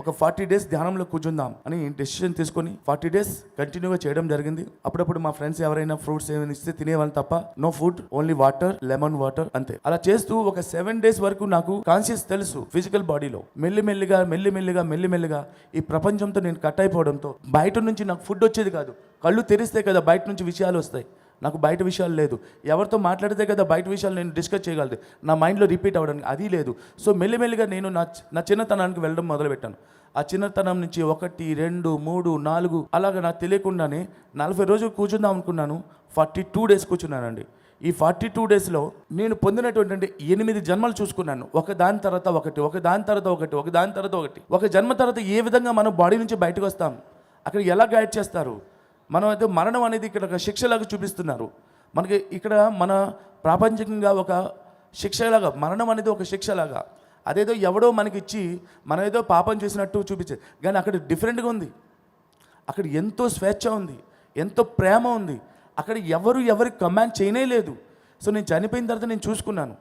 ఒక forty days ధ్యానంలో కూర్చుందాం అని డెసిషన్ తీసుకొని ఫార్టీ డేస్ కంటిన్యూగా చేయడం జరిగింది. అప్పుడప్పుడు మా ఫ్రెండ్స్ ఎవరైనా ఫ్రూట్స్ ఏమైనా ఇస్తే తినేవాళ్ళు తప్ప no food only water lemon water అంతే. అలా చేస్తూ ఒక సెవెన్ డేస్ వరకు నాకు కాన్షియస్ తెలుసు ఫిజికల్ బాడీలో మెల్లిమెల్లిగా మెల్లిమెల్లిగా మెల్లిమెల్లిగా ఈ ప్రపంచంతో నేను కట్ అయిపోవడంతో బయట నుంచి నాకు ఫుడ్ వచ్చేది కాదు. కళ్ళు తెరిస్తే కదా బయట నుంచి విషయాలు వస్తాయి. నాకు బయట విషయాలు లేదు. ఎవరితో మాట్లాడితే కదా బయట విషయాలు నేను డిస్కస్ చేయగలదు. నా మైండ్లో రిపీట్ అవ్వడానికి అది లేదు. సో మెల్లిమెల్లిగా నేను నా నా చిన్నతనానికి వెళ్ళడం మొదలుపెట్టాను. ఆ చిన్నతనం నుంచి ఒకటి రెండు మూడు నాలుగు అలాగ నాకు తెలియకుండానే నలభై రోజులు కూర్చుందాం అనుకున్నాను. ఫార్టీ టూ డేస్ కూర్చున్నానండి. ఈ ఫార్టీ టూ డేస్లో నేను పొందినటువంటి ఎనిమిది జన్మలు చూసుకున్నాను. ఒక దాని తర్వాత ఒకటి ఒక దాని తర్వాత ఒకటి ఒక దాని తర్వాత ఒకటి. ఒక జన్మ తర్వాత ఏ విధంగా మనం బాడీ నుంచి బయటకు వస్తాం? అక్కడ ఎలా గైడ్ చేస్తారు? మనం అయితే మరణం అనేది ఇక్కడ ఒక శిక్షలాగా చూపిస్తున్నారు. మనకి ఇక్కడ మన ప్రాపంచికంగా ఒక శిక్షలాగా మరణం అనేది ఒక శిక్షలాగా. అదేదో ఎవడో మనకి ఇచ్చి మనం ఏదో పాపం చేసినట్టు చూపించేది కానీ అక్కడ డిఫరెంట్గా ఉంది. అక్కడ ఎంతో స్వేచ్ఛ ఉంది ఎంతో ప్రేమ ఉంది. అక్కడ ఎవరు ఎవరికి కమాండ్ చేయనే లేదు. సో నేను చనిపోయిన తర్వాత నేను చూసుకున్నాను.